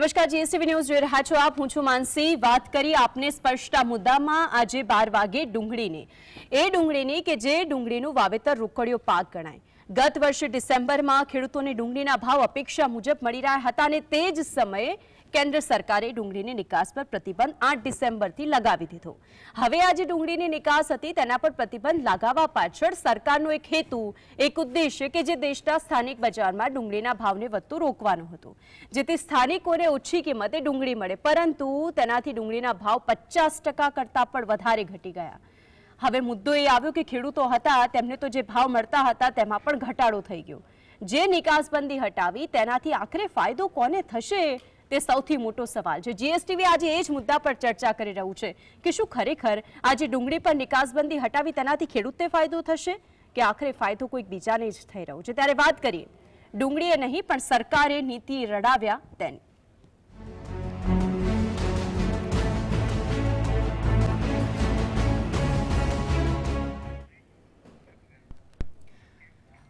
નમસ્કાર, GSTV news જોઈ રહ્યા છો આપ. હું છું માનસી. વાત કરી આપને સ્પર્શતા મુદ્દામાં આજે બાર વાગે ડુંગળીની. એ ડુંગળીની કે જે ડુંગળીનું વાવેતર રોકડિયો પાક ગણાય. ગત વર્ષે ડિસેમ્બરમાં ખેડૂતોને ડુંગળીના ભાવ અપેક્ષા મુજબ મળી રહ્યા હતા અને તે જ સમયે કેન્દ્ર સરકારે ડુંગળીની નિકાસ પર પ્રતિબંધ આઠ ડિસેમ્બરથી લગાવી દીધો. હવે આ જે ડુંગળીની નિકાસ હતી, તેના પર પ્રતિબંધ લગાવવા પાછળ સરકારનો એક હેતુ, એક ઉદ્દેશ્ય કે જે દેશના સ્થાનિક બજારમાં ડુંગળીના ભાવને વધતું રોકવાનો હતો. જેથી સ્થાનિકોને ઓછી કિંમતે ડુંગળી મળે, પરંતુ તેનાથી ડુંગળીના ભાવ પચાસ ટકા કરતાં પણ વધારે ઘટી ગયા. હવે મુદ્દો એ આવ્યો કે ખેડૂતો હતા, તેમને તો જે ભાવ મળતા હતા તેમાં પણ ઘટાડો થઈ ગયો. જે નિકાસબંધી હટાવી, તેનાથી આખરે ફાયદો કોને થશે? તે સૌથી મોટો સવાલ છે. જીએસટીવી આજે એ જ મુદ્દા પર ચર્ચા કરી રહ્યું છે કે શું ખરેખર આજે ડુંગળી પર નિકાસબંધી હટાવી તેનાથી ખેડૂતને ફાયદો થશે? કે આખરે ફાયદો કોઈક બીજાને જ થઈ રહ્યો છે? ત્યારે વાત કરીએ. ડુંગળીએ નહીં, પણ સરકારે નીતિ રડાવ્યા તેની.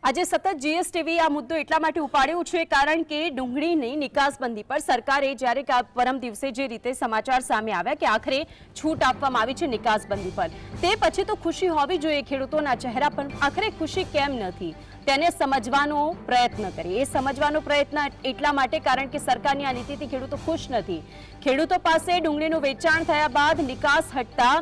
આજે સતત જીએસટીવી આ મુદ્દો એટલા માટે ઉપાડ્યો છે કારણ કે ડુંગળીની નિકાસબંધી પર સરકારે જ્યારે પરમ દિવસે જે રીતે સમાચાર સામે આવ્યા કે આખરે છૂટ આપવામાં આવી છે નિકાસબંધી પર, તે પછી તો ખુશી હોવી જોઈએ ખેડૂતોના ચહેરા પર, આખરે ખુશી કેમ નથી? તેને સમજવાનો પ્રયત્ન કરીએ. એ સમજવાનો પ્રયત્ન એટલા માટે કારણ કે સરકારની આ નીતિથી ખેડૂતો ખુશ નથી. ખેડૂતો પાસે ડુંગળીનું વેચાણ થયા બાદ નિકાસ હટતા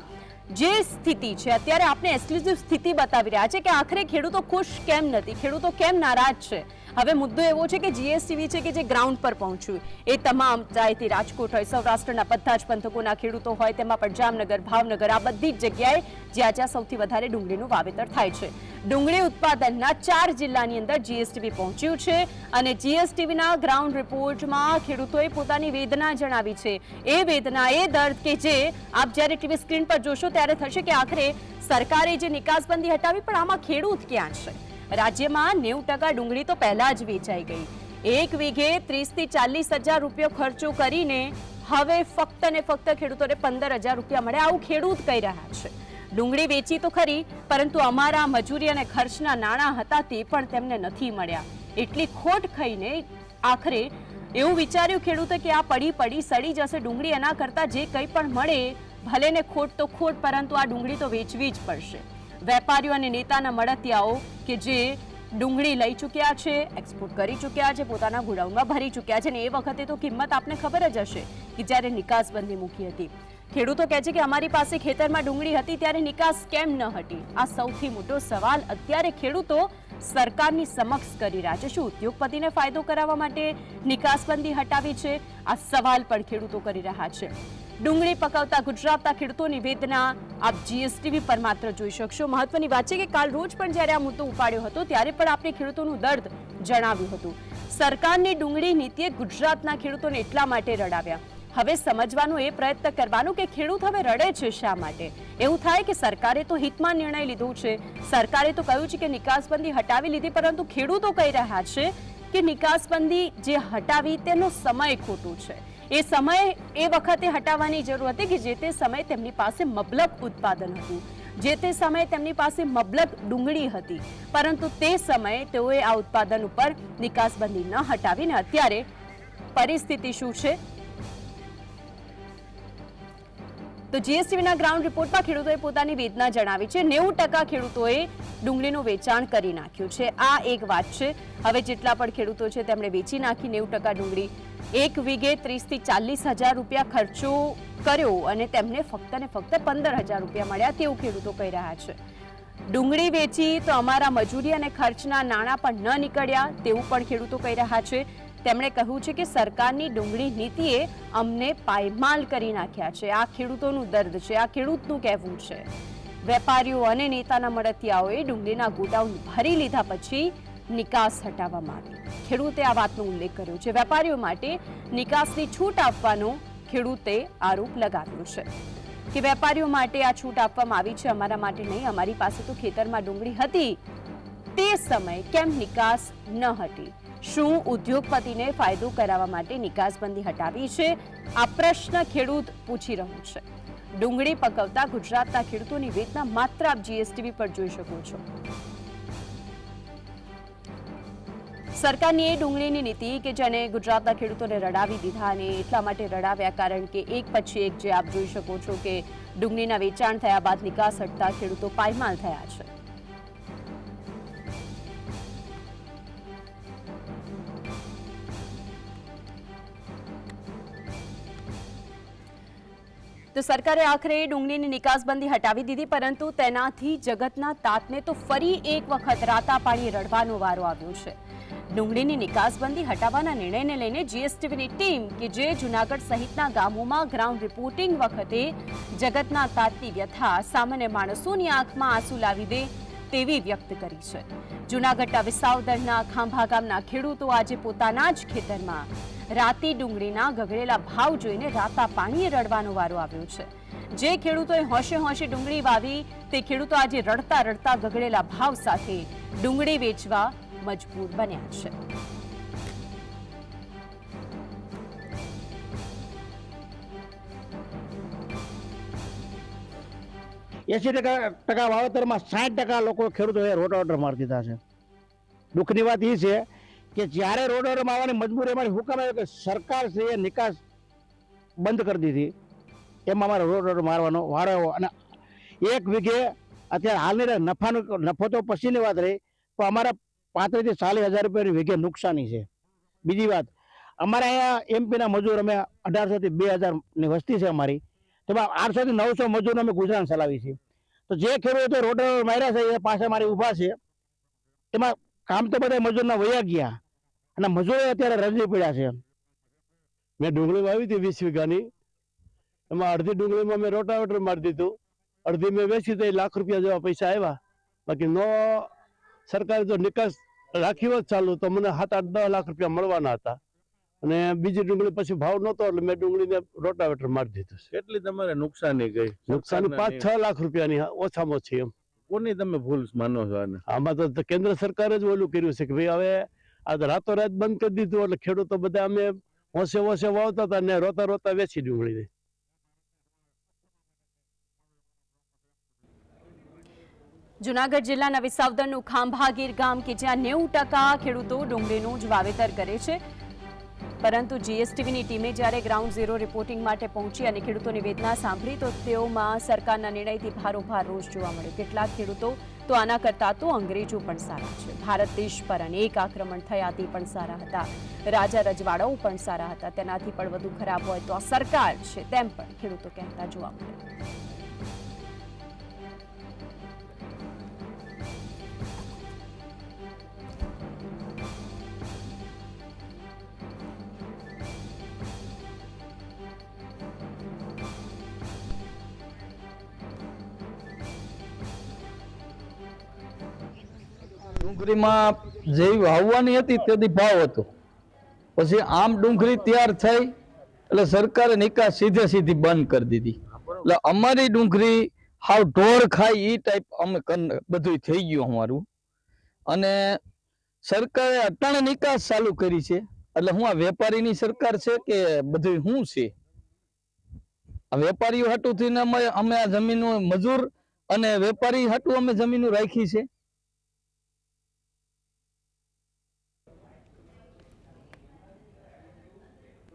જે સ્થિતિ છે, અત્યારે આપણે એક્સક્લુઝિવ સ્થિતિ બતાવી રહ્યા છે કે આખરે ખેડૂતો ખુશ કેમ નથી? ખેડૂતો કેમ નારાજ છે? હવે મુદ્દો એવો છે કે જીએસટીવી છે કે જે ગ્રાઉન્ડ પર પહોંચ્યું એ તમામ ચાહે તે રાજકોટ હોય, સૌરાષ્ટ્રના બધા જ પંથકોના ખેડૂતો હોય, તેમાં પણ જામનગર, ભાવનગર, આ બધી જગ્યાએ જ્યાં જ્યાં સૌથી વધારે ડુંગળીનું વાવેતર થાય છે. ડુંગળી ઉત્પાદનના ચાર જિલ્લાની અંદર જીએસટીવી પહોંચ્યું છે અને જીએસટીવીના ગ્રાઉન્ડ રિપોર્ટમાં ખેડૂતોએ પોતાની વેદના જણાવી છે. એ વેદના એ દર્દ કે જે આપ જ્યારે ટીવી સ્ક્રીન પર જોશો ત્યારે થશે કે આખરે સરકારે જે નિકાસબંધી હટાવી, પણ આમાં ખેડૂત ક્યાં છે? રાજ્યમાં નેવું ટકા ડુંગળી તો પહેલા જ વેચાઈ ગઈ. એક વીઘે ત્રીસથી ચાલીસ હજાર રૂપિયો ખર્ચો કરીને હવે ફક્ત ને ફક્ત ખેડૂતોને પંદર હજાર રૂપિયા મળે. આવું ખેડૂત કહી રહ્યા છે. ડુંગળી વેચી તો ખરી, પરંતુ અમારા મજૂરી અને ખર્ચના નાણાં હતા તે પણ તેમને નથી મળ્યા. એટલી ખોટ ખાઈને આખરે એવું વિચાર્યું ખેડૂતે કે આ પડી પડી સડી જશે ડુંગળી એના કરતાં જે કંઈ પણ મળે, ભલે ને ખોટ તો ખોટ, પરંતુ આ ડુંગળી તો વેચવી જ પડશે. વેપારીઓ અને નેતાના મળતિયાઓ કે જે ડુંગળી લઈ ચૂક્યા છે એક્સપોર્ટ કરી ચૂક્યા છે, પોતાના ગોડાઉનમાં ભરી ચૂક્યા છે ને એ વખતે તો કિંમત આપને ખબર જ હશે કે જ્યારે નિકાસબંધી મૂકી હતી. ખેડૂતો કહે છે કે અમારી પાસે ખેતરમાં ડુંગળી હતી ત્યારે નિકાસ કેમ ન હતી? આ સૌથી મોટો સવાલ અત્યારે ખેડૂતો સરકારની સમક્ષ કરી રહ્યા છે. શું ઉદ્યોગપતિને ફાયદો કરાવવા માટે નિકાસબંધી હટાવી છે? આ સવાલ પણ ખેડૂતો કરી રહ્યા છે. ડુંગળી પકાવતા ગુજરાતના ખેડૂતોની વેદના આપ જીએસટીવી પર માત્ર જોઈ શકશો. મહત્વની વાત છે કે કાલ રોજ પણ જ્યારે આ મુદ્દો ઉપાડ્યો હતો, ત્યારે પણ આપણે ખેડૂતોનું દર્દ જણાવ્યું હતું. સરકારની ડુંગળી નીતિએ ગુજરાતના ખેડૂતોને એટલા માટે રડાવ્યા. હવે સમજવાનું એ પ્રયત્ન કરવાનું કે ખેડૂત હવે રડે છે શા માટે? એવું થાય કે સરકારે તો હિતમાં નિર્ણય લીધો છે. સરકારે તો કહ્યું છે કે નિકાસબંધી હટાવી લીધી, પરંતુ ખેડૂતો કહી રહ્યા છે કે નિકાસબંધી જે હટાવી તેનો સમય ખોટો છે. એ સમય એ વખતે હટાવવાની જરૂર હતી કે જે તે સમયે તેમની પાસે મબલક ઉત્પાદન હતું. જે તે સમયે તેમની પાસે મબલક ડુંગળી હતી. પરંતુ તે સમયે તેઓએ આ ઉત્પાદન ઉપર નિકાસબંધી ન હટાવીને અત્યારે પરિસ્થિતિ શું છે? તો જીએસટીવીના ગ્રાઉન્ડ રિપોર્ટમાં ખેડૂતોએ પોતાની વેદના જણાવી છે. નેવું ટકા ખેડૂતોએ ડુંગળીનું વેચાણ કરી નાખ્યું છે. આ એક વાત છે. હવે જેટલા પણ ખેડૂતો છે તેમણે વેચી નાખી નેવું ટકા ડુંગળી. એક વીઘે ત્રીસથી ચાલીસ હજાર રૂપિયા ખર્ચો કર્યો અને તેમને ફક્ત ને ફક્ત પંદર હજાર રૂપિયા મળ્યા તેવું ખેડૂતો કહી રહ્યા છે. ડુંગળી વેચી તો અમારા મજૂરી અને ખર્ચના નાણાં પણ ન નીકળ્યા તેવું પણ ખેડૂતો કહી રહ્યા છે. તેમણે કહ્યું છે કે સરકારની ડુંગળી નીતિએ અમને પાયમાલ કરી નાખ્યા છે. આ ખેડૂતોનું દર્દ છે. આ ખેડૂતનું કહેવું છે. વેપારીઓ અને નેતાના મળતિયાઓએ ડુંગળીના ગોડાઉન ભરી લીધા પછી નિકાસ હટાવવામાં આવી ખેડૂતે આ વાતનો ઉલ્લેખ કર્યો છે. વેપારીઓ માટે નિકાસની છૂટ આપવાનો ખેડૂતે આરોપ લગાવ્યો છે કે વેપારીઓ માટે આ છૂટ આપવામાં આવી છે. અમારા માટે નહીં. અમારી પાસે તો ખેતરમાં ડુંગળી હતી. તે સમયે કેમ નિકાસ ન હતી? શું ઉદ્યોગપતિને ફાયદો કરાવવા માટે નિકાસબંધી હટાવી છે? આ પ્રશ્ન ખેડૂત પૂછી રહ્યું છે. ડુંગળી પકવતા ગુજરાતના ખેડૂતોની વેદના માત્ર આપ જીએસટીવી પર જોઈ શકો છો. સરકારની એ ડુંગળીની નીતિ કે જેને ગુજરાતના ખેડૂતોને રડાવી દીધા અને એટલા માટે રડાવ્યા કારણ કે એક પછી એક જે આપ જોઈ શકો છો કે ડુંગળીના વેચાણ થયા બાદ નિકાસ હટતા ખેડૂતો પાયમાલ થયા છે. તો સરકારે આખરે ડુંગળીની નિકાસબંધી હટાવી દીધી, પરંતુ તેનાથી જગતના તાતને તો ફરી એક વખત રાતા પાણી રડવાનો વારો આવ્યો છે. ડુંગળીની નિકાસબંધી હટાવવાના નિર્ણયને લઈને જીએસટીવીની ટીમ કે જે જૂનાગઢ સહિતના ગામોમાં ગ્રાઉન્ડ રિપોર્ટિંગ વખતે જગતના તાતની વ્યથા સામાન્ય માણસોની આંખમાં આંસુ લાવી દે તેવી વ્યક્ત કરી છે. જૂનાગઢના વિસાવદરના ખાંભા ગામના ખેડૂતો આજે પોતાના જ ખેતરમાં રાતી ડુંગળીના ગગડેલા ભાવ જોઈને રાતા પાણીએ રડવાનો વારો આવ્યો છે. જે ખેડૂતોએ હોંશે હોંશે ડુંગળી વાવી, તે ખેડૂતો આજે રડતા રડતા ગગડેલા ભાવ સાથે ડુંગળી વેચવા મજબૂર બન્યા છે. એસી ટકા ટકા વાવેતરમાં સાઠ ટકા લોકો ખેડૂતોએ રોટાવેટર મારી દીધા છે. દુઃખની વાત એ છે કે જ્યારે રોટાવેટર મારવાની મજબૂરી અમારી હુકમ આવ્યો કે સરકાર છે એ નિકાસ બંધ કરી દીધી. એમાં અમારે રોટાવેટર મારવાનો વારો આવ્યો. અને એક વીઘે અત્યારે હાલની નફાનું નફો તો પછીની વાત રહી, પણ અમારા પાંત્રીસથી ચાલીસ હજાર રૂપિયાની વીઘે નુકસાની છે. બીજી વાત, અમારે અહીંયા એમપીના મજૂર, અમે અઢારસોથી બે હજારની વસ્તી છે અમારી. તેમાં આઠસોથી નવસો મજૂરનો અમે ગુજરાન ચલાવી છીએ. તો જે ખેડૂતો રોડ માર્યા છે, એ પાસે મારી ઊભા છે. એમાં કામ તો બધા મજૂરના વયા ગયા. અને મજૂરો અત્યારે રજી પડ્યા છે. મેં ડુંગળી વાવી હતી વીસ વીઘાની. એમાં અડધી ડુંગળીમાં મેં રોટાવેટર મારી દીધું. અડધી મેં વેચી તો લાખ રૂપિયા જેવા પૈસા આવ્યા. બાકી નો સરકારે જો નિકાસ રાખી જ ચાલુ તો મને સાત આઠ દસ લાખ રૂપિયા મળવાના હતા. અને બીજી ડુંગળી પછી ભાવ નહોતો એટલે મેં ડુંગળીને રોટાવેટર મારી દીધું છે. કેટલી તમારે નુકસાની ગઈ? નુકસાન પાંચ છ લાખ રૂપિયાની ઓછામાં ઓછી એમ. કોની તમે ભૂલ માનો છો આને? આમાં તો કેન્દ્ર સરકારે જ ઓલું કર્યું છે કે ભાઈ હવે આ રાતોરાત બંધ કરી દીધું, એટલે ખેડૂતો બધા અમે હોશે હોશે વાવતા હતા ને રોતા રોતા વેચી ડુંગળીને જુનાગઢ જિલ્લાના વિસાવદરનું ખાંભાગીર ગામ કે જ્યાં નેવું ટકા ખેડૂતો ડુંગળીનું જ વાવેતર કરે છે પરંતુ જીએસટીવીની ટીમે જ્યારે ગ્રાઉન્ડ ઝીરો રિપોર્ટિંગ માટે પહોંચી અને ખેડૂતોની વેદના સાંભળી, તો તેઓમાં સરકારના નિર્ણયથી ભારોભાર રોષ જોવા મળ્યો. કેટલાક ખેડૂતો તો આના કરતાં તો અંગ્રેજો પણ સારા છે. ભારત દેશ પર અનેક આક્રમણ થયા તે પણ સારા હતા. રાજા રજવાડાઓ પણ સારા હતા. તેનાથી પણ વધુ ખરાબ હોય તો આ સરકાર છે તેમ પણ ખેડૂતો કહેતા જોવા મળ્યા. ડુંગળીમાં જેવી વાવવાની હતી તેથી ભાવ હતો. પછી આમ ડુંગળી તૈયાર થઈ, એટલે સરકારે નિકાસ સીધે સીધી બંધ કરી દીધી. એટલે અમારી ડુંગળી હાવ ઢોર ખાય એ ટાઈપ અમે બધું થઈ ગયું અમારું. અને સરકારે અટાણે નિકાસ ચાલુ કરી છે. એટલે હું આ વેપારીની સરકાર છે કે બધું શું છે? આ વેપારીઓ હાટું થઈને અમે અમે આ જમીનો મજૂર અને વેપારી હાટું અમે જમીન રાખી છે.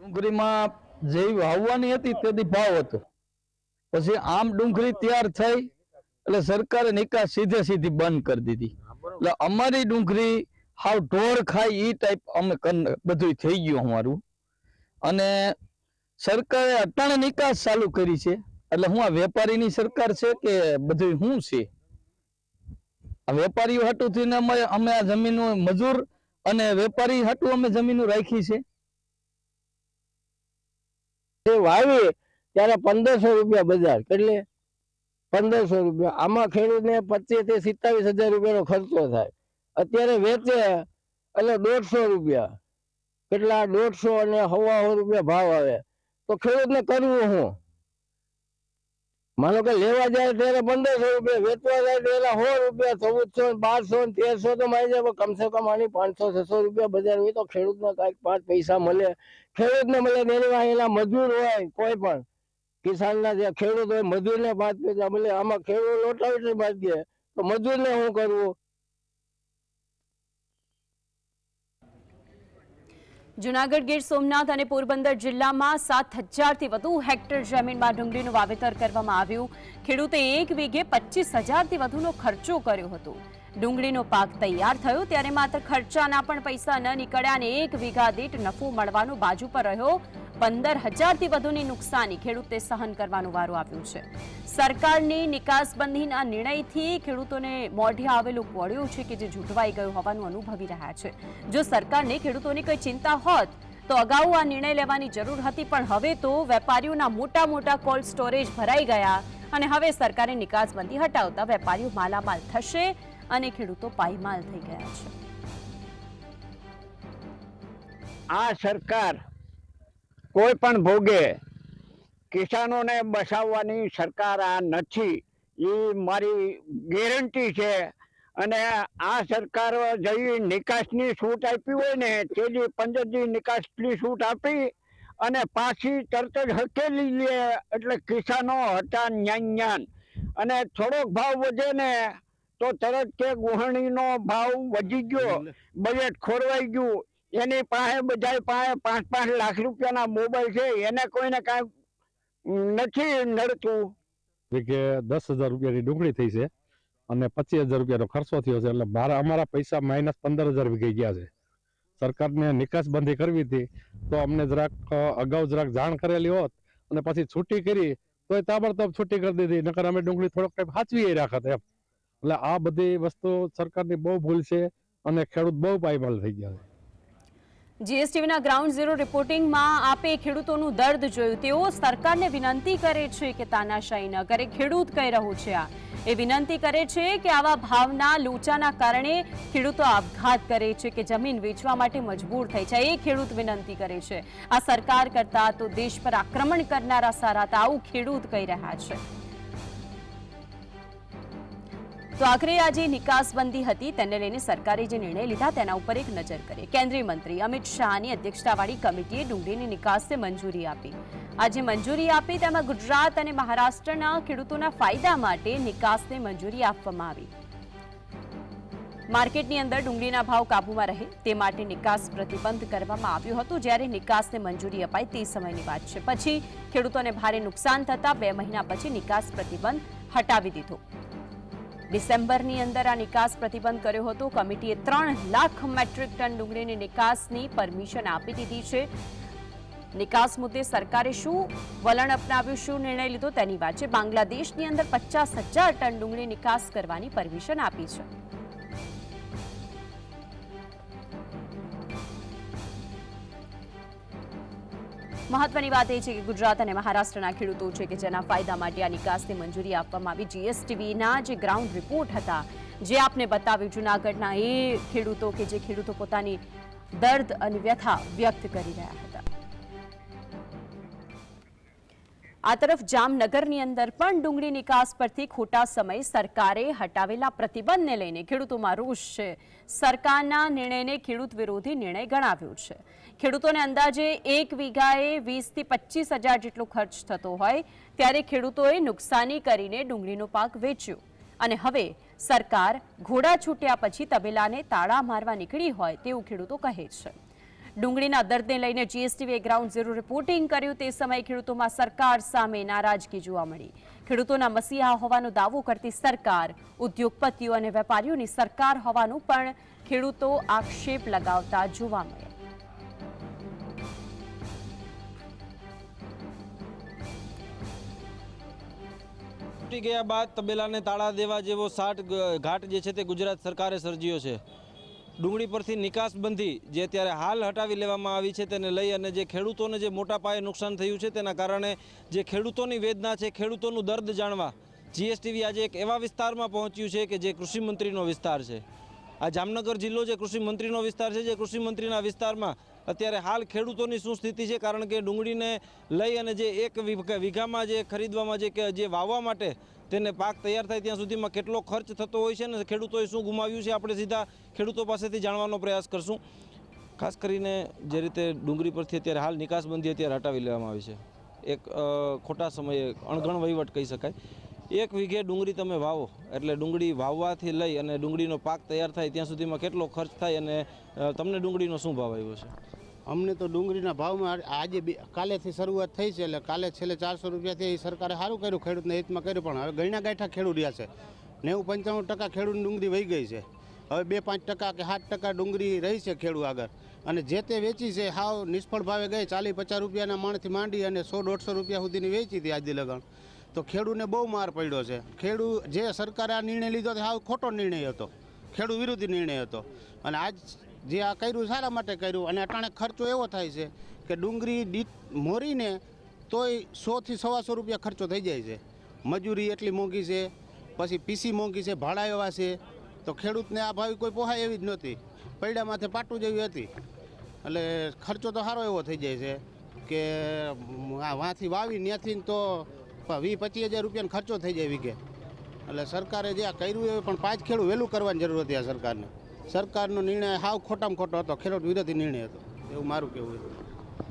ડુંગળીમાં જેવી વાવવાની હતી તેથી ભાવ હતો. પછી આમ ડુંગળી તૈયાર થઈ એટલે સરકારે નિકાસ સીધે સીધી બંધ કરી દીધી. એટલે અમારી ડુંગળી હાવ ઢોર ખાય એ ટાઈપ અમે બધું થઈ ગયું અમારું. અને સરકારે અટાણે નિકાસ ચાલુ કરી છે. એટલે હું આ વેપારીની સરકાર છે કે બધું શું છે? આ વેપારીઓ હાટું થઈને અમે અમે આ જમીનો મજૂર અને વેપારી હાટું અમે જમીન રાખી છે. એ વાવી ત્યારે પંદરસો રૂપિયા બજાર, કેટલે? પંદરસો રૂપિયા. આમાં ખેડૂતને પચીસથી સિત્તાવીસ હજાર રૂપિયાનો ખર્ચો થાય. અત્યારે વેચે એટલે દોઢસો રૂપિયા. કેટલા? દોઢસો અને હવાસો રૂપિયા ભાવ આવે. તો ખેડૂતને કરવું શું? માનો કે લેવા જાય ત્યારે પંદરસો રૂપિયા, વેચવા જાય તો એના સો રૂપિયા, ચૌદસો બારસો તેરસો તો મારી જાય કમસે કમ આની પાંચસો, છસો રૂપિયા બજાર હોય તો ખેડૂતને કાંઈક પાંચ પૈસા મળે. ખેડૂતને મળે તેની એની મજૂર હોય કોઈ પણ. કિસાનના જે ખેડૂત હોય મજૂરને પાંચ પૈસા મળે. આમાં ખેડૂત લોટાવી દે તો મજૂરને શું કરવું? જુનાગઢ ગીર સોમનાથ અને પોરબંદર જિલ્લામાં સાત હજારથી વધુ હેક્ટર જમીનમાં ડુંગળીનું વાવેતર કરવામાં આવ્યું. ખેડૂતે એક વીઘે પચીસ હજારથી વધુનો ખર્ચો કર્યો હતો. ડુંગળીનો પાક તૈયાર થયો ત્યારે માત્ર ખર્ચાના પણ પૈસા ન નીકળ્યા અને એક વીઘા દીઠ નફો મળવાનો બાજુ પર રહ્યો. પંદર હજારથી વધુની નુકસાની ખેડૂતે સહન કરવાનો વારો આવ્યો છે. સરકારની નિકાસબંધીના નિર્ણયથી ખેડૂતોને મોઢે આવેલું કોળિયું છે કે જે જૂટવાઈ ગયું હોવાનું અનુભવી રહ્યા છે. જો સરકારને ખેડૂતોની કોઈ ચિંતા હોત, તો અગાઉ આ નિર્ણય લેવાની જરૂર હતી, પણ હવે તો વેપારીઓના મોટા મોટા કોલ્ડ સ્ટોરેજ ભરાઈ ગયા અને હવે સરકારે નિકાસબંધી હટાવતા વેપારીઓ માલામાલ થશે. અને ખેડૂતો પાયમાલ થઈ ગયા છે. આ સરકાર કોઈ પણ ભોગે કિસાનોને બસાવવાની સરકાર આ નથી. એ મારી ગેરંટી છે. અને આ સરકાર જેવી નિકાસની છૂટ આપી હોય ને, તેની પંદરથી નિકાસની છૂટ આપી અને પાછી તરત જ હકેલી લે. એટલે કિસાનો હતા ન્યાન ન્યાન અને થોડોક ભાવ વધે ને તો તરત કે ગુહણીનો ભાવ વધી ગયો. બજેટ ખોરવાઈ ગયું. એની પાસે બધા પાસે પાંચ પાંચ લાખ રૂપિયાના મોબાઈલ છે. એને કોઈને કાંઈ નથી નડતું. કે દસ હજાર રૂપિયાની ડુંગળી થઈ છે અને પચીસ હજાર રૂપિયાનો ખર્ચો થયો છે. એટલે મારા અમારા પૈસા માઇનસ પંદર હજાર વીઘી ગયા છે. સરકારને નિકાસબંધી કરવી હતી તો અમને જરાક અગાઉ જરાક જાણ કરેલી હોત અને પછી છૂટી કરી તો એ તાબડતોબ છૂટી કરી દીધી. નકર અમે ડુંગળી થોડોક ટાઈમ સાચવી રાખત એમ. એટલે આ બધી વસ્તુ સરકારની બહુ ભૂલ છે અને ખેડૂત બહુ પાયમાલ થઈ ગયા છે. જીએસટીવીના ગ્રાઉન્ડ ઝીરો રિપોર્ટિંગમાં આપે ખેડૂતોનું દર્દ જોયું. તેઓ સરકારને વિનંતી કરે છે કે તાનાશાહી ન કરે, ખેડૂત કહી રહ્યું છે આ. એ વિનંતી કરે છે કે આવા ભાવના લોચાના કારણે ખેડૂતો આપઘાત કરે છે કે જમીન વેચવા માટે મજબૂર થઈ છે એ ખેડૂત વિનંતી કરે છે. આ સરકાર કરતા તો દેશ પર આક્રમણ કરનારા સારા તો આવું ખેડૂત કહી રહ્યા છે. તો આખરે આ જે નિકાસબંધી હતી. તેને લઈને સરકારે જે નિર્ણય લીધા તેના ઉપર એક નજર કરીએ. કેન્દ્રીય મંત્રી અમિત શાહની અધ્યક્ષતાવાળી કમિટીએ ડુંગળીની નિકાસને મંજૂરી આપી. આજે મંજૂરી આપી તેમાં ગુજરાત અને મહારાષ્ટ્રના ખેડૂતોના ફાયદા માટે નિકાસને મંજૂરી આપવામાં આવી. માર્કેટની અંદર ડુંગળીના ભાવ કાબૂમાં રહે તે માટે નિકાસ પ્રતિબંધ કરવામાં આવ્યો હતો. જ્યારે નિકાસને મંજૂરી અપાઈ તે સમયની વાત છે. પછી ખેડૂતોને ભારે નુકસાન થતાં બે મહિના પછી નિકાસ પ્રતિબંધ હટાવી દીધો. ડિસેમ્બરની અંદર આ નિકાસ પ્રતિબંધ કર્યો હતો. કમિટીએ ત્રણ લાખ મેટ્રિક ટન ડુંગળીની નિકાસની પરમિશન આપી દીધી છે. નિકાસ મુદ્દે સરકારે શું વલણ અપનાવ્યું, શું નિર્ણય લીધો તેની વાત છે. બાંગ્લાદેશની અંદર પચાસ હજાર ટન ડુંગળી નિકાસ કરવાની પરમિશન આપી છે. મહત્વની વાત એ છે કે ગુજરાત અને મહારાષ્ટ્રના ખેડૂતો છે કે જેના ફાયદા માટે આ નિકાસની મંજૂરી આપવામાં આવી. જીએસટીવીના જે ગ્રાઉન્ડ રિપોર્ટ હતા, જે આપને બતાવ્યું, જૂનાગઢના એ ખેડૂતો કે જે ખેડૂતો પોતાની દર્દ અને વ્યથા વ્યક્ત કરી રહ્યા હતા. આ તરફ જામનગરની અંદર પણ ડુંગળી નિકાસ પરથી ખોટા સમય સરકારે હટાવેલા પ્રતિબંધને લઈને ખેડૂતોમાં રોષ છે. સરકારના નિર્ણયને ખેડૂત વિરોધી નિર્ણય ગણાવ્યો છે. ખેડૂતોને અંદાજે એક વીઘાએ વીસથી પચીસ હજાર જેટલો ખર્ચ થતો હોય, ત્યારે ખેડૂતોએ નુકસાની કરીને ડુંગળીનો પાક વેચ્યો. અને હવે સરકાર ઘોડા છૂટ્યા પછી તબેલાને તાળા મારવા નીકળી હોય તેવું ખેડૂતો કહે છે. ડુંગળીના દર્દને લઈને જીએસટીએ ગ્રાઉન્ડ ઝીરો રિપોર્ટિંગ કર્યું. તે સમયે ખેડૂતોમાં સરકાર સામે નારાજગી જોવા મળી. ખેડૂતોના મસીહા હોવાનો દાવો કરતી સરકાર, ઉદ્યોગપતિઓ અને વેપારીઓની સરકાર હોવાનું પણ ખેડૂતો આક્ષેપ લગાવતા જોવા મળ્યા ગયા બાદ તબેલાને તાળા દેવા જેવો સાટ ઘાટ જે છે તે ગુજરાત સરકારે સર્જ્યો છે. ડુંગળી પરથી નિકાસબંધી જે અત્યારે હાલ હટાવી લેવામાં આવી છે તેને લઈ અને જે ખેડૂતોને જે મોટા પાયે નુકસાન થયું છે તેના કારણે જે ખેડૂતોની વેદના છે, ખેડૂતોનું દર્દ જાણવા જીએસટીવી આજે એક એવા વિસ્તારમાં પહોંચ્યું છે કે જે કૃષિમંત્રીનો વિસ્તાર છે. આ જામનગર જિલ્લો જે કૃષિમંત્રીનો વિસ્તાર છે, જે કૃષિમંત્રીના વિસ્તારમાં અત્યારે હાલ ખેડૂતોની શું સ્થિતિ છે? કારણ કે ડુંગળીને લઈ અને જે એક વીઘામાં જે ખરીદવામાં જે કે જે વાવવા માટે તેને પાક તૈયાર થાય ત્યાં સુધીમાં કેટલો ખર્ચ થતો હોય છે અને ખેડૂતોએ શું ગુમાવ્યું છે? આપણે સીધા ખેડૂતો પાસેથી જાણવાનો પ્રયાસ કરશું. ખાસ કરીને જે રીતે ડુંગળી પરથી અત્યારે હાલ નિકાસબંધી અત્યારે હટાવી લેવામાં આવી છે. એક ખોટા સમયે અણઘણ વહીવટ કહી શકાય. એક વીઘે ડુંગળી તમે વાવો, એટલે ડુંગળી વાવવાથી લઈ અને ડુંગળીનો પાક તૈયાર થાય ત્યાં સુધીમાં કેટલો ખર્ચ થાય અને તમને ડુંગળીનો શું ભાવ આવ્યો છે? અમને તો ડુંગળીના ભાવમાં આજે કાલેથી શરૂઆત થઈ છે એટલે કાલે છેલ્લે ચારસો રૂપિયાથી સરકારે સારું કર્યું, ખેડૂતને હિતમાં કર્યું, પણ હવે ગણ્યા ગાંઠા ખેડૂત રહ્યા છે. નેવું પંચાણું ટકા ખેડૂત ડુંગળી વહી ગઈ છે. હવે બે પાંચ ટકા કે સાત ટકા ડુંગળી રહી છે ખેડૂત આગળ. અને જે તે વેચી છે હાવ નિષ્ફળ ભાવે ગઈ. ચાલીસ પચાસ રૂપિયાના માણથી માંડી અને સો દોઢસો રૂપિયા સુધીની વેચી હતી આજે લગણ તો ખેડૂતને બહુ માર પડ્યો છે. ખેડૂત જે સરકારે આ નિર્ણય લીધો તે હાવ ખોટો નિર્ણય હતો. ખેડૂત વિરોધી નિર્ણય હતો. અને આજ જે આ કર્યું સારા માટે કર્યું. અને અટાણે ખર્ચો એવો થાય છે કે ડુંગળી ડી મોરીને તોય સોથી સવાસો રૂપિયા ખર્ચો થઈ જાય છે. મજૂરી એટલી મોંઘી છે, પછી પીસી મોંઘી છે, ભાડા એવા છે. તો ખેડૂતને આ ભાવી કોઈ પોહાય એવી જ નહોતી. પૈડા માથે પાટું જેવી હતી. એટલે ખર્ચો તો સારો એવો થઈ જાય છે કે આ વાંથી વાવી ત્યાંથી તો વીસ, પચીસ હજાર રૂપિયાનો ખર્ચો થઈ જાય વીઘે. એટલે સરકારે જે આ કર્યું એ પણ પાંચ ખેડૂત વહેલું કરવાની જરૂર હતી આ સરકારને. સરકારનો નિર્ણય હાવ ખોટામાં ખોટો હતો. ખેડૂત વિરોધી નિર્ણય હતો. એવું મારું કહેવું છે.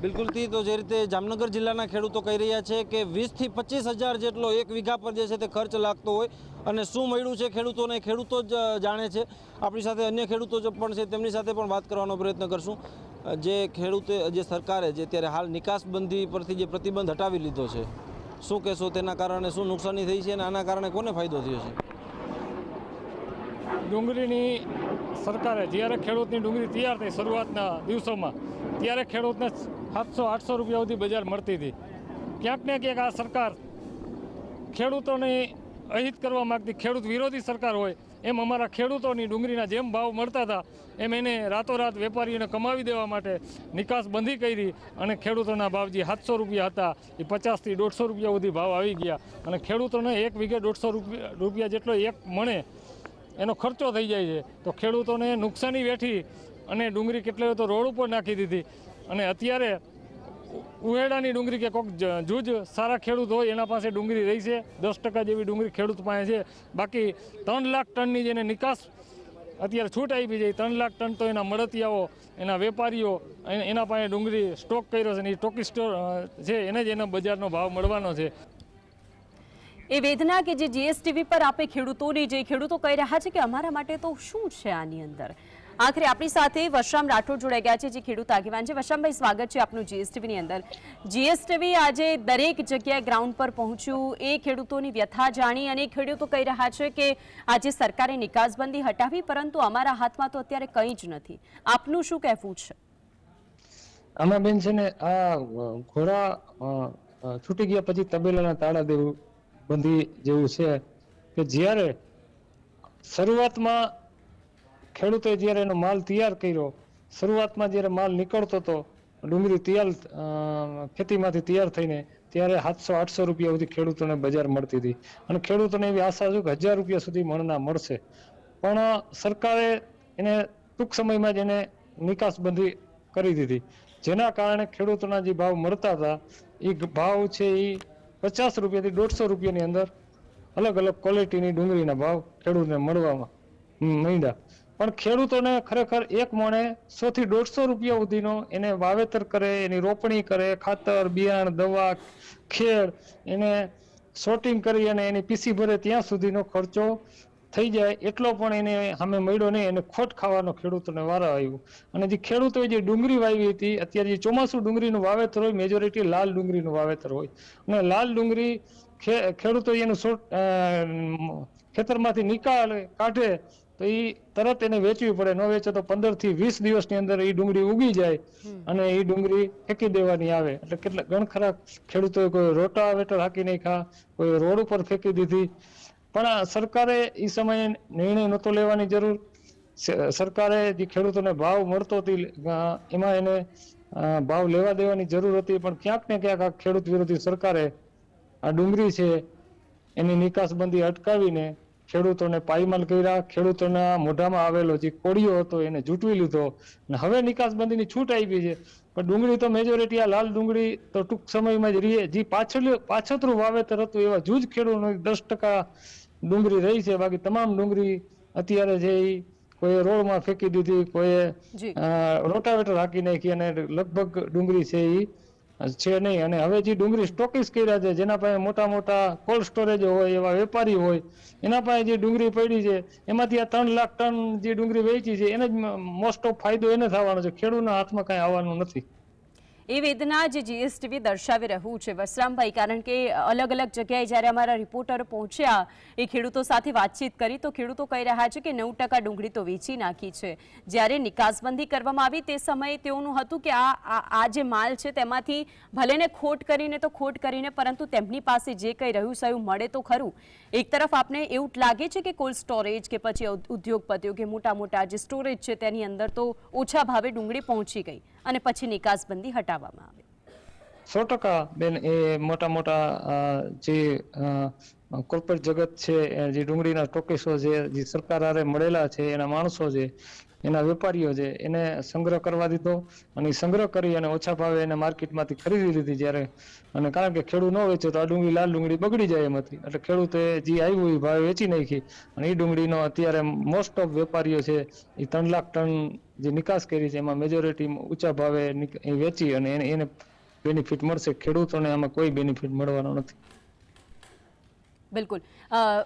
બિલકુલથી તો જે રીતે જામનગર જિલ્લાના ખેડૂતો કહી રહ્યા છે કે વીસથી પચીસ હજાર જેટલો એક વીઘા પર જે છે તે ખર્ચ લાગતો હોય અને શું મળ્યું છે ખેડૂતોને ખેડૂતો જ જાણે છે. આપણી સાથે અન્ય ખેડૂતો જે પણ છે તેમની સાથે પણ વાત કરવાનો પ્રયત્ન કરશું. જે ખેડૂતે જે સરકારે જે અત્યારે હાલ નિકાસબંધી પરથી જે પ્રતિબંધ હટાવી લીધો છે શું કહેશો તેના કારણે શું નુકસાની થઈ છે અને આના કારણે કોને ફાયદો થયો છે? ડુંગળીની સરકારે જ્યારે ખેડૂતની ડુંગળી તૈયાર થઈ શરૂઆતના દિવસોમાં, ત્યારે ખેડૂતને સાતસો, આઠસો રૂપિયા સુધી બજાર મળતી હતી. ક્યાંક ને ક્યાંક આ સરકાર ખેડૂતોને અહિત કરવા માગતી, ખેડૂત વિરોધી સરકાર હોય, એમ અમારા ખેડૂતોની ડુંગળીના જેમ ભાવ મળતા હતા, એમ એને રાતોરાત વેપારીઓને કમાવી દેવા માટે નિકાસ બંધી કરી અને ખેડૂતોના ભાવ જે સાતસો રૂપિયા હતા, એ પચાસથી દોઢસો રૂપિયા સુધી ભાવ આવી ગયા. અને ખેડૂતોને એક વીઘે દોઢસો રૂપિયા રૂપિયા જેટલો એક મણે એનો ખર્ચો થઈ જાય છે. તો ખેડૂતોને નુકસાની વેઠી અને ડુંગળી કેટલી તો રોડ ઉપર નાખી દીધી. અને અત્યારે ઉહેડાની ડુંગળી કે કોઈક જૂજ સારા ખેડૂત હોય, એના પાસે ડુંગળી રહી છે. દસ ટકા જેવી ડુંગળી ખેડૂત પાસે છે. બાકી ત્રણ લાખ ટનની જેને નિકાસ અત્યારે છૂટ આપી જાય ત્રણ લાખ ટન તો એના મળતિયાઓ, એના વેપારીઓ એના પાસે ડુંગળી સ્ટોક કર્યો છે. અને એ સ્ટોકી સ્ટોર છે. એને જ એના બજારનો ભાવ મળવાનો છે. એ વેદના કે જે જીએસટીવી પર આપે ખેડૂતોની જે ખેડૂતો કહી રહ્યા છે કે અમારા માટે તો શું છે આની અંદર? આખરે આપણી સાથે વશરામ રાઠોડ જોડાઈ ગયા છે, જે ખેડૂત આગેવાન છે. વશરામભાઈ સ્વાગત છે આપનું જીએસટીવીની અંદર. જીએસટીવી આજે દરેક જગ્યાએ ગ્રાઉન્ડ પર પહોંચ્યું. એ ખેડૂતોની વ્યથા જાણી અને ખેડૂતો કહી રહ્યા છે કે આજે સરકારે નિકાસબંધી હટાવી, પરંતુ અમારા હાથમાં તો અત્યારે કંઈ જ નથી. આપનું શું કહેવું છે? આમાં બેન છે ને, આ ઘોડા છૂટી ગયા પછી તબેલાના તાળા દેવું બંધી જેવું છે કે જ્યારે શરૂઆતમાં ખેડૂતે જ્યારે એનો માલ તૈયાર કર્યો, શરૂઆતમાં જ્યારે માલ નીકળતો હતો ડુંગળી તૈયાર ખેતીમાંથી તૈયાર થઈને ત્યારે સાતસો, આઠસો રૂપિયા સુધી ખેડૂતોને બજાર મળતી હતી. અને ખેડૂતોને એવી આશા છે કે હજાર રૂપિયા સુધી મણના મળશે. પણ સરકારે એને ટૂંક સમયમાં જ એને નિકાસબંધી કરી દીધી. જેના કારણે ખેડૂતોના જે ભાવ મળતા હતા, એ ભાવ છે એ પચાસ રૂપિયાથી દોઢસો રૂપિયાની અંદર અલગ અલગ ક્વોલિટીની ડુંગળીના ભાવ ખેડૂતને મળવામાં માંડ્યા પણ ખેડૂતોને ખરેખર એક મણે સો થી દોઢસો રૂપિયા સુધીનો એને વાવેતર કરે, એની રોપણી કરે, ખાતર, બિયાણ, દવા ખેડ એને સોર્ટિંગ કરી અને એની પીસી ભરે ત્યાં સુધીનો ખર્ચો થઈ જાય એટલો પણ એને સામે મળ્યો નહીં એને ખોટ ખાવાનો ખેડૂતોને વારો આવ્યો. અને જે ખેડૂતોએ જે ડુંગળી વાવી હતી અત્યારે જે ચોમાસું ડુંગળીનું વાવેતર હોય મેજોરિટી લાલ ડુંગળીનું વાવેતર હોય. અને લાલ ડુંગળી ખેડૂતો એનું ખેતરમાંથી નિકાલ કાઢે તો એ તરત એને વેચવી પડે. ન વેચે તો પંદરથી વીસ દિવસની અંદર એ ડુંગળી ઉગી જાય અને એ ડુંગળી ફેંકી દેવાની આવે. એટલે કેટલા ઘણ ખરા ખેડૂતોએ કોઈ રોટા વેટર હાકી નાખ્યા કોઈ રોડ ઉપર ફેંકી દીધી. પણ સરકારે એ સમયે નિર્ણય નહોતો લેવાની જરૂર. સરકારે જે ખેડૂતોને ભાવ મળતો હતી એમાં એને ભાવ લેવા દેવાની જરૂર હતી, પણ ક્યાંક ને ક્યાંક આ ખેડૂત વિરોધી સરકારે આ ડુંગળી છે, એની નિકાસબંધી અટકાવીને ખેડૂતોને પાયમાલ કર્યા. ખેડૂતોના મોઢામાં આવેલો જે કોળિયો હતો એને જૂટવી લીધો. અને હવે નિકાસબંધીની છૂટ આવી છે. પણ ડુંગળી તો મેજોરિટી આ લાલ ડુંગળી તો ટૂંક સમયમાં જ રહીએ જે પાછળ પાછતરું વાવેતર હતું એવા જૂજ ખેડૂતો દસ ટકા ડુંગળી રહી છે બાકી તમામ ડુંગળી અત્યારે છે એ કોઈ રોડમાં ફેંકી દીધી કોઈ રોટાવેટર હાકી નાખી અને લગભગ ડુંગળી છે એ છે નહીં. અને હવે જે ડુંગળી સ્ટોકીસ કર્યા છે જેના પાસે મોટા મોટા કોલ્ડ સ્ટોરેજ હોય એવા વેપારી હોય એના પાસે જે ડુંગળી પડી છે એમાંથી આ ત્રણ લાખ ટન જે ડુંગળી વેચી છે એને જ મોસ્ટ ઓફ ફાયદો એને થવાનો છે. ખેડૂતના હાથમાં કાંઈ આવવાનું નથી. એ વેદના જે જીએસટીવી દર્શાવી રહ્યું છે વસરામભાઈ, કારણ કે અલગ અલગ જગ્યાએ જ્યારે અમારા રિપોર્ટર પહોંચ્યા એ ખેડૂતો સાથે વાતચીત કરી, તો ખેડૂતો કહી રહ્યા છે કે નવ ટકા ડુંગળી તો વેચી નાખી છે. જ્યારે નિકાસબંધી કરવામાં આવી તે સમયે તેઓનું હતું કે આ, આ- જે માલ છે તેમાંથી ભલે ને ખોટ કરીને તો ખોટ કરીને, પરંતુ તેમની પાસે જે કંઈ રહ્યું છે મળે તો ખરું. એક તરફ આપને એવું લાગે છે કે કોલ્ડ સ્ટોરેજ કે પછી ઉદ્યોગપતિઓ કે મોટા મોટા જે સ્ટોરેજ છે તેની અંદર તો ઓછા ભાવે ડુંગળી પહોંચી ગઈ અને પછી નિકાસબંધી હટાવવામાં આવી. સો ટકા બેન, એ મોટા મોટા જે કોર્પોરેટ જગત છે જે ડુંગળીના ટોકીસો છે જે સરકાર હારે મળેલા છે, એના માણસો છે એના વેપારીઓ છે એને સંગ્રહ કરવા દીધો અને સંગ્રહ કરી અને ઓછા ભાવે એને માર્કેટમાંથી ખરીદી લીધી જ્યારે, અને કારણ કે ખેડૂત ન વેચે તો આ ડુંગળી, લાલ ડુંગળી બગડી જાય એમાંથી એટલે ખેડૂતે જે આવ્યું એ ભાવે વેચી નાખી અને એ ડુંગળીનો અત્યારે મોસ્ટ ઓફ વેપારીઓ છે, એ ત્રણ લાખ ટન જે નિકાસ કરી છે, એમાં મેજોરિટી ઊંચા ભાવે વેચી અને એને બેનિફિટ મળશે ખેડૂતોને આમાં કોઈ બેનિફિટ મળવાનો નથી. બિલકુલ.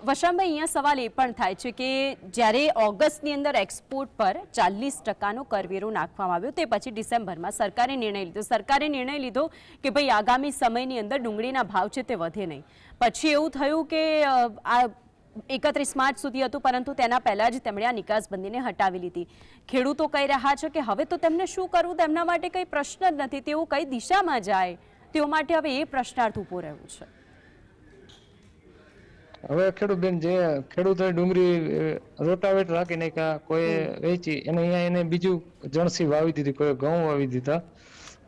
વશામભાઈ અહીંયા સવાલ એ પણ થાય છે કે જ્યારે ઓગસ્ટની અંદર એક્સપોર્ટ પર ચાલીસ ટકાનો કરવેરો નાખવામાં આવ્યો, તે પછી ડિસેમ્બરમાં સરકારે નિર્ણય લીધો. સરકારે નિર્ણય લીધો કે ભાઈ આગામી સમયની અંદર ડુંગળીના ભાવ છે તે વધે નહીં. પછી એવું થયું કે આ એકત્રીસ માર્ચ સુધી હતું પરંતુ તેના પહેલા જ તેમણે આ નિકાસબંધીને હટાવી લીધી. ખેડૂતો કહી રહ્યા છે કે હવે તો તેમને શું કરવું તેમના માટે કંઈ પ્રશ્ન જ નથી તેઓ કઈ દિશામાં જાય? તેઓ માટે હવે એ પ્રશ્નાર્થ ઊભો રહ્યો છે. હવે ખેડૂત બેન જે ખેડૂતોએ ડુંગળી રોટાવેટ રાખી નાખ્યા કોઈ વેચી અને અહીંયા એને બીજું જણસી વાવી દીધી કોઈ ઘઉં વાવી દીધા.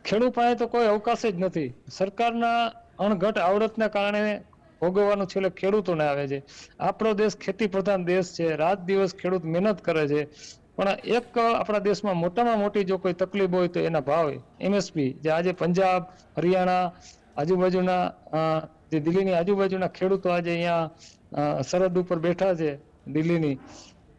ખેડૂત પાસે તો કોઈ અવકાશ જ નથી. સરકારના અણઘટ આવડતના કારણે ભોગવવાનું છેલ્લે ખેડૂતોને આવે છે. આપણો દેશ ખેતી પ્રધાન દેશ છે. રાત દિવસ ખેડૂત મહેનત કરે છે. પણ એક આપણા દેશમાં મોટામાં મોટી જો કોઈ તકલીફ હોય તો એના ભાવ એમએસપી, જે આજે પંજાબ, હરિયાણા, આજુબાજુના જે દિલ્હીની આજુબાજુના ખેડૂતો આજે અહીંયા સરહદ ઉપર બેઠા છે દિલ્હીની.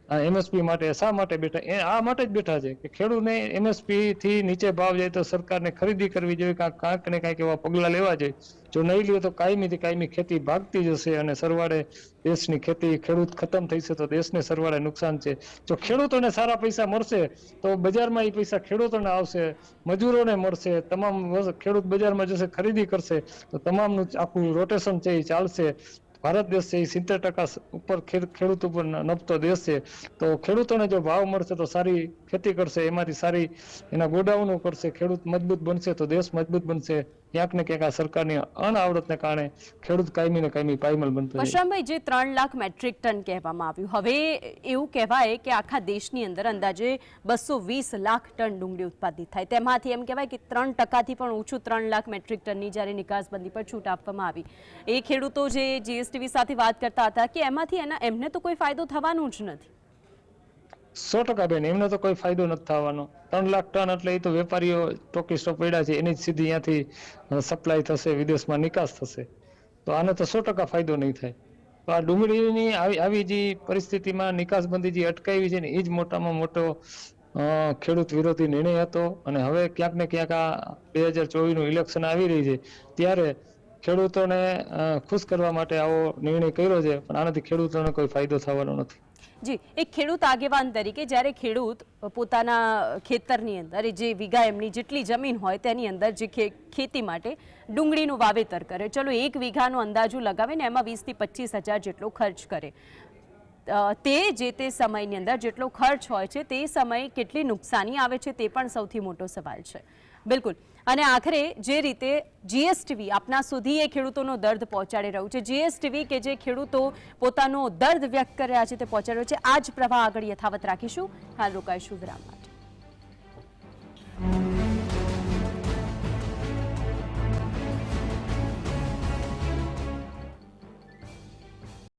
એમએસપી માટે, શા માટે બેઠા? એ આ માટે જ બેઠા છે કે ખેડૂતને એમએસપી થી નીચે ભાવ જાય તો સરકારને ખરીદી કરવી જોઈએ કાંક કાંક ને કાંઈક એવા પગલાં લેવા જોઈએ. જો નહીં લે તો કાયમીથી કાયમી ખેતી ભાગતી જશે અને સરવાળે દેશની ખેતી ખેડૂત ખતમ થઈ તો દેશને સરવાળે નુકસાન છે. જો ખેડૂતોને સારા પૈસા મળશે તો બજારમાં એ પૈસા ખેડૂતોને આવશે, મજૂરોને મળશે, તમામ ખેડૂત બજારમાં જશે, ખરીદી કરશે, તો તમામનું આખું રોટેશન છે એ ચાલશે. ભારત દેશ છે એ સિત્તેર ટકા ઉપર ખેડૂત ઉપર નપતો દેશ છે. તો ખેડૂતોને જો ભાવ મળશે તો સારી ખેતી કરશે, એમાંથી સારી એના ગોડાઉનો કરશે, ખેડૂત મજબૂત બનશે તો દેશ મજબૂત બનશે. ક્યાંક ને ક્યાંક આ સરકારની અણઆવડતને કારણે ખેડૂત કાયમી ને કાયમી પાયમલ બનતો જાય જે ત્રણ લાખ મેટ્રિક ટન કહેવામાં આવ્યું, હવે એવું કહેવાય કે આખા દેશની અંદર અંદાજે બસો વીસ લાખ ટન ડુંગળી ઉત્પાદિત થાય. તેમાંથી એમ કહેવાય કે ત્રણ ટકાથી પણ ઓછું ત્રણ લાખ મેટ્રિક ટનની જ્યારે નિકાસબંધી પર છૂટ આપવામાં આવી. એ ખેડૂતો જે જીએસટીવી સાથે વાત કરતા હતા કે એમાંથી એના, એમને તો કોઈ ફાયદો થવાનું જ નથી. સો ટકા બેન, એમનો તો કોઈ ફાયદો નથી થવાનો. ત્રણ લાખ ટન એટલે એ તો વેપારીઓ ટોકી સ્ટોક પડ્યા છે, એની જ સીધી અહીંયાથી સપ્લાય થશે, વિદેશમાં નિકાસ થશે. તો આને તો સો ટકા ફાયદો નહીં થાય. તો આ ડુંગળીની આવી આવી જે પરિસ્થિતિમાં નિકાસબંધી જે અટકાવી છે ને, એ જ મોટામાં મોટો ખેડૂત વિરોધી નિર્ણય હતો. અને હવે ક્યાંક ને ક્યાંક આ બે હજાર ચોવીસનું ઇલેક્શન આવી રહી છે, ત્યારે ખેડૂતોને ખુશ કરવા માટે આવો નિર્ણય કર્યો છે, પણ આનાથી ખેડૂતોને કોઈ ફાયદો થવાનો નથી. જી, એક ખેડૂત આગેવાન તરીકે જ્યારે ખેડૂત પોતાના ખેતરની અંદર, જે વીઘા એમની જેટલી જમીન હોય, તેની અંદર જે ખેતી માટે ડુંગળીનું વાવેતર કરે. ચલો, એક વીઘાનો અંદાજો લગાવે ને એમાં વીસથી પચીસ હજાર જેટલો ખર્ચ કરે. તે જે તે સમયની અંદર જેટલો ખર્ચ હોય છે, તે સમયે કેટલી નુકસાની આવે છે, તે પણ સૌથી મોટો સવાલ છે. બિલકુલ. અને આખરે જે રીતે જીએસટીવી આપના સુધી એ ખેડૂતોનો દર્દ પહોંચાડી રહ્યું છે. જીએસટીવી કે જે ખેડૂતો પોતાનો દર્દ વ્યક્ત કરી રહ્યા છે તે પહોંચાડ્યો છે. આ જ પ્રવાહ આગળ યથાવત રાખીશું. હાલ રોકાઈશું વિરામ માટે